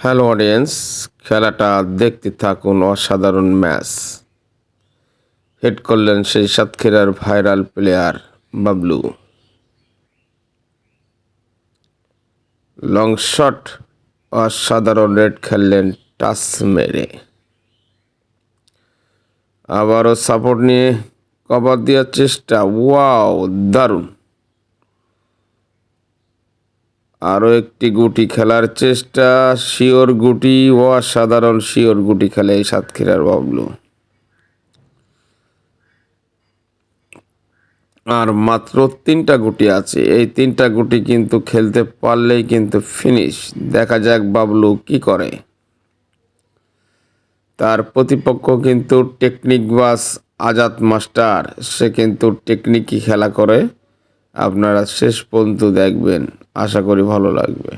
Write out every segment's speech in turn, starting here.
Hello audience, খেলাটা দেখতে থাকুন অসাধারণ ম্যাচ। হেড করলেন সেই সাতক্ষীরার viral player Bablu. Long shot, অসাধারণ রেড খেললেন টাচ মেরে। আবারও সাপোর্ট নিয়ে কভার দেওয়ার চেষ্টা। ওয়াও, দারুণ। আরও একটি গুটি খেলার চেষ্টা। শিওর গুটি ও সাধারণ শিওর গুটি খেলে এই সাতক্ষীরার বাবলু। আর মাত্র তিনটা গুটি আছে। এই তিনটা গুটি কিন্তু খেলতে পারলেই কিন্তু ফিনিশ দেখা যাক বাবলু কি করে। তার প্রতিপক্ষ কিন্তু টেকনিক বাস আজাদ মাস্টার। সে কিন্তু টেকনিকই খেলা করে। আপনারা শেষ পর্যন্ত দেখবেন। আশা করি ভালো লাগবে।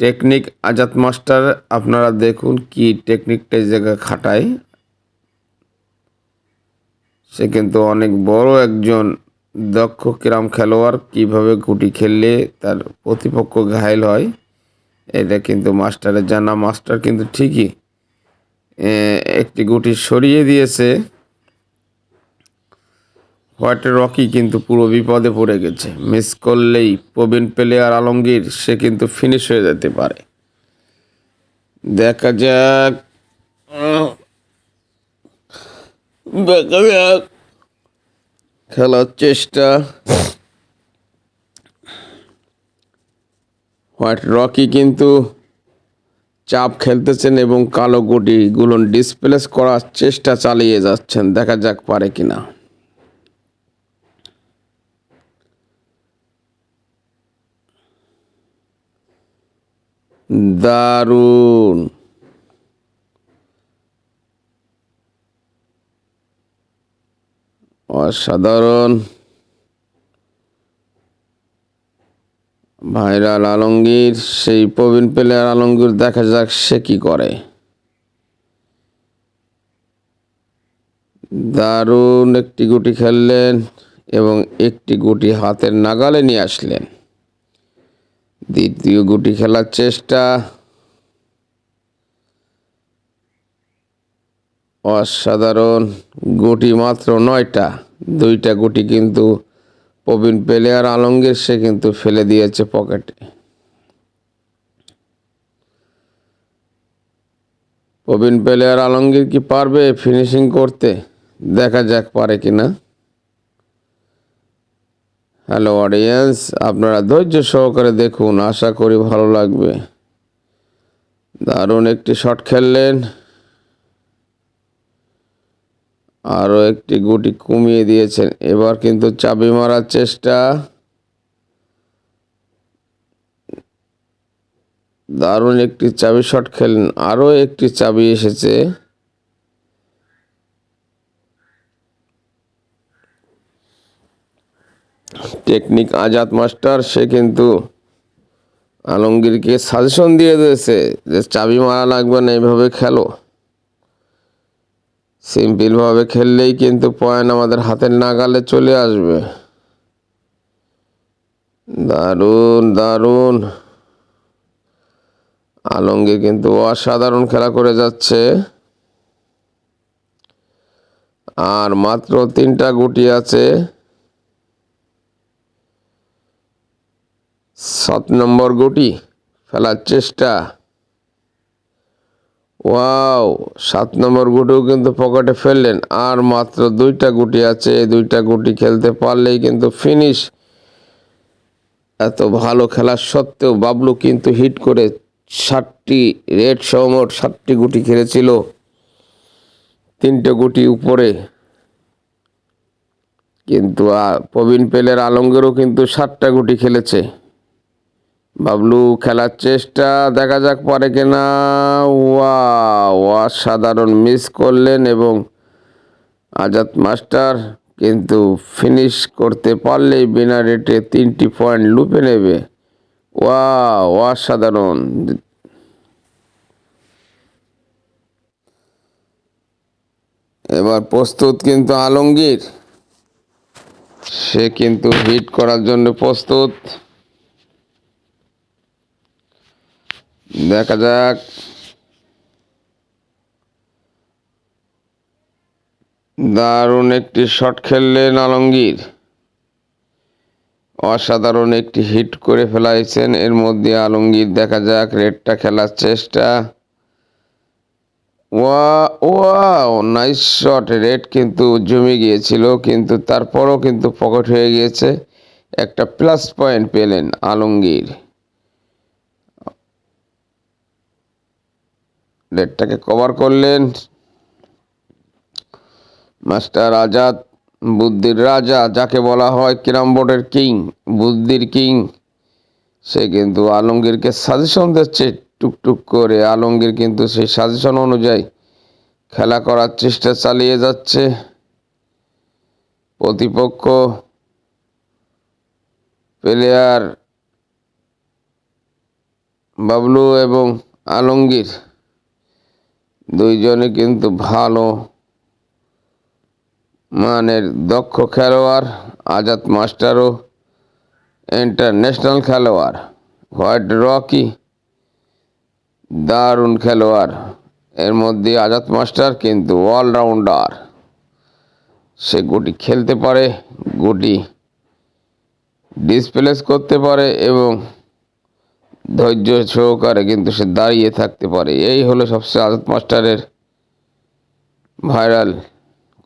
টেকনিক আজাদ মাস্টার, আপনারা দেখুন কি টেকনিকটা জায়গায় খাটায়। সে কিন্তু অনেক বড় একজন দক্ষ ক্রাম খেলোয়াড়, কীভাবে গুটি খেললে তার প্রতিপক্ষ ঘায়ল হয়, এটা কিন্তু মাস্টারের জানা। মাস্টার কিন্তু ঠিকই একটি গুটি সরিয়ে দিয়েছে। হোয়াইট রকি কিন্তু পুরো বিপদে পড়ে গেছে। মিস করলেই প্রবীণ প্লেয়ার আলমগীর, সে কিন্তু ফিনিশ হয়ে যেতে পারে। দেখা যাক। দেখা যাক। খেলার চেষ্টা। হোয়াইট রকি কিন্তু চাপ খেলতেছেন এবং কালো গুটিগুলো ডিসপ্লেস করার চেষ্টা চালিয়ে যাচ্ছেন। দেখা যাক পারে কিনা। দারুণ। অসাধারণ। ভাইরাল আলমগীর, সেই প্রবীণ প্লেয়ার আলমগীর, দেখা যাক সে কি করে। দারুণ একটি গুটি খেললেন এবং একটি গুটি হাতের নাগালে নিয়ে আসলেন। দ্বিতীয় গুটি খেলার চেষ্টা। অসাধারণ গুটি মাত্র নয়টা। দুইটা গুটি কিন্তু প্রবীণ প্লেয়ার আলমগীর, সে কিন্তু ফেলে দিয়েছে পকেটে প্রবীণ প্লেয়ার আলমগীর কি পারবে ফিনিশিং করতে? দেখা যাক পারে কিনা। হ্যালো অডিয়েন্স আপনারা ধৈর্য সহকারে দেখুন, আশা করি ভালো লাগবে। দারুণ একটি শট খেললেন। আরও একটি গুটি কমিয়ে দিয়েছেন। এবার কিন্তু চাবি মারার চেষ্টা। দারুণ একটি চাবি শট খেলেন। আরও একটি চাবি এসেছে। টেকনিক আজাদ মাস্টার সে কিন্তু আলমগীরকে সাজেশন দিয়ে দিয়েছে যে চাবি মারা লাগবে না, এইভাবে খেলো। সিম্পলভাবে খেললেই কিন্তু পয়েন্ট আমাদের হাতের নাগালে চলে আসবে। দারুণ দারুণ। আলমগীর কিন্তু অসাধারণ খেলা করে যাচ্ছে। আর মাত্র তিনটা গুটি আছে। সাত নম্বর গুটি, ফেলার চেষ্টা। ওয়াও, সাত নম্বর গুটিও কিন্তু পকেটে ফেললেন। আর মাত্র দুইটা গুটি আছে দুইটা গুটি খেলতে পারলেই কিন্তু ফিনিশ এত ভালো খেলার সত্ত্বেও বাবলু কিন্তু হিট করে ষাটটি রেড সহমোট ষাটটি গুটি খেলেছিল। তিনটে গুটি উপরে। কিন্তু প্রবীণ পেলের আলমগীরও কিন্তু ষাটটা গুটি খেলেছে। বাবলু খেলার চেষ্টা, দেখা যাক পারে কিনা। ওয়া অসাধারণ মিস করলেন এবং আজাদ মাস্টার কিন্তু ফিনিশ করতে পারলেই বিনা রেটে তিনটি পয়েন্ট লুপে নেবে। ওয়া অসাধারণ। এবার প্রস্তুত কিন্তু আলমগীর। সে কিন্তু হিট করার জন্য প্রস্তুত। দেখা যাক। দারুণ একটি শট খেললেন আলমগীর। অসাধারণ একটি হিট করে ফেলাইছেন। এর মধ্যে আলমগীর, দেখা যাক, রেডটা খেলার চেষ্টা। ওয়া ওয়াও নাইস শট রেড কিন্তু জমে গিয়েছিল, কিন্তু তারপরও কিন্তু পকেট হয়ে গিয়েছে। একটা প্লাস পয়েন্ট পেলেন আলমগীর। রেডটাকে কভার করলেন। মাস্টার আজাদ, বুদ্ধির রাজা, যাকে বলা হয় ক্যারাম বোর্ডের কিং, বুদ্ধির কিং। সে কিন্তু আলমগীরকে সাজেশন দিচ্ছে, টুকটুক করে আলমগীর কিন্তু সেই সাজেশন অনুযায়ী খেলা করার চেষ্টা চালিয়ে যাচ্ছে। প্রতিপক্ষ প্লেয়ার বাবলু এবং আলমগীর দুইজনে কিন্তু ভালো মানের দক্ষ খেলোয়াড়, আজাদ মাস্টারও ইন্টারন্যাশনাল খেলোয়াড়, হোয়াইট রকি, দারুণ খেলোয়াড়। এর মধ্যে আজাদ মাস্টার কিন্তু অলরাউন্ডার সে গুটি খেলতে পারে, গুটি ডিসপ্লেস করতে পারে এবং ধৈর্য সহকারে কিন্তু সে দাঁড়িয়ে থাকতে পারে। এই হলো সবচেয়ে আজাদ মাস্টারের ভাইরাল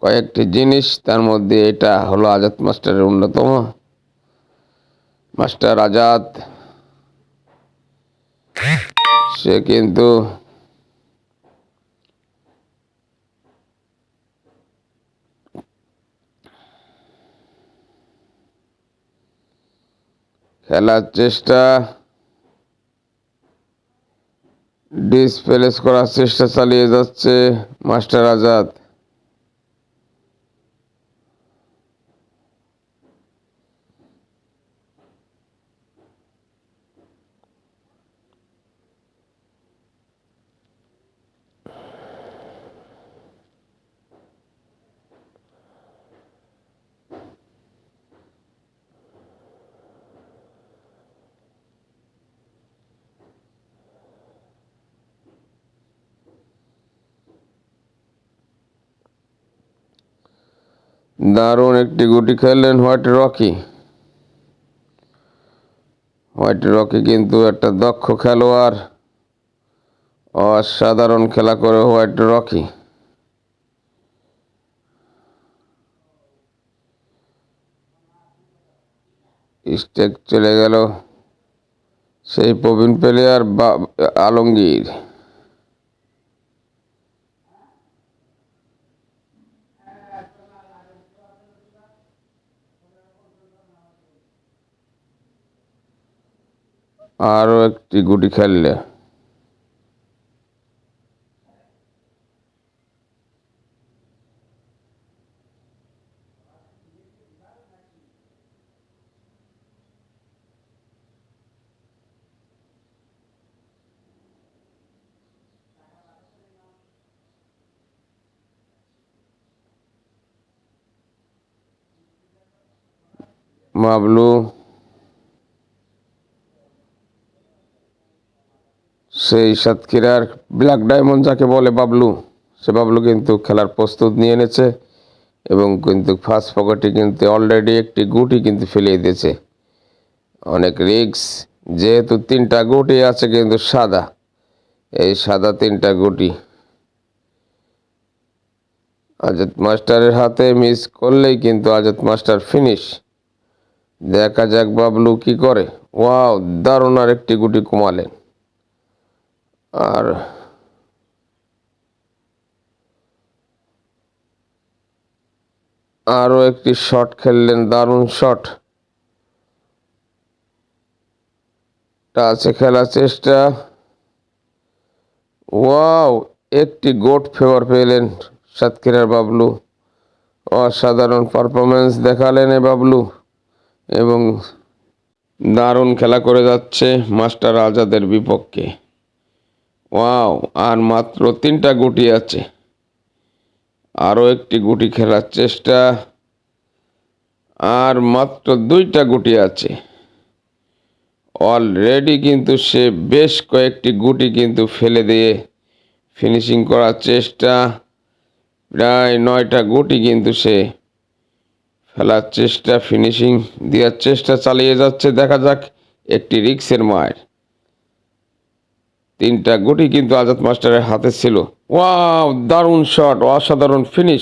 কয়েকটি জিনিস। তার মধ্যে এটা হলো আজাদ মাস্টারের অন্যতম মাস্টার আজাদ। সে কিন্তু খেলার চেষ্টা ডিসপ্লেস করার চেষ্টা চালিয়ে যাচ্ছে মাস্টার আজাদ। দারুণ একটি গুটি খেললেন হোয়াইট রকি। হোয়াইট রকি কিন্তু একটা দক্ষ খেলোয়াড়, অসাধারণ খেলা করে হোয়াইট রকি। স্টেক চলে গেল সেই প্রবীণ প্লেয়ার বা আলমগীর। আরও একটি গুটি খেললে মাবলু সেই সাতক্ষীরার ব্ল্যাক ডায়মন্ড যাকে বলে বাবলু, সে বাবলু কিন্তু খেলার প্রস্তুত নিয়ে এনেছে এবং কিন্তু ফার্স্ট পকেটে কিন্তু অলরেডি একটি গুটি কিন্তু ফেলিয়ে দিয়েছে। অনেক রিক্স যেহেতু তিনটা গুটি আছে কিন্তু সাদা, এই সাদা তিনটা গুটি। আজাদ মাস্টারের হাতে মিস করলেই কিন্তু আজাদ মাস্টার ফিনিশ দেখা যাক বাবলু কি করে। ওয়াও দারুণ আর একটি গুটি কমালেন আর আরও একটি শট খেললেন, দারুণ শট টাচে খেলার চেষ্টা। ওয়াও, একটি গোট ফেভার পেলেন সাতক্ষীরার বাবলু। অসাধারণ পারফরমেন্স দেখালেন এ বাবলু। এবং দারুণ খেলা করে যাচ্ছে মাস্টার আজাদের বিপক্ষে। ওয়াও, আর মাত্র তিনটা গুটি আছে। আরও একটি গুটি খেলার চেষ্টা, আর মাত্র দুইটা গুটি আছে। অলরেডি কিন্তু সে বেশ কয়েকটি গুটি কিন্তু ফেলে দিয়ে ফিনিশিং করার চেষ্টা। প্রায় নয়টা গুটি কিন্তু সে ফেলার চেষ্টা ফিনিশিং দেওয়ার চেষ্টা চালিয়ে যাচ্ছে। দেখা যাক, একটি রিক্সের মায়ের। তিনটা গুটি কিন্তু আজাদ মাস্টারের হাতে ছিল। ওয়াও দারুণ শট অসাধারণ ফিনিশ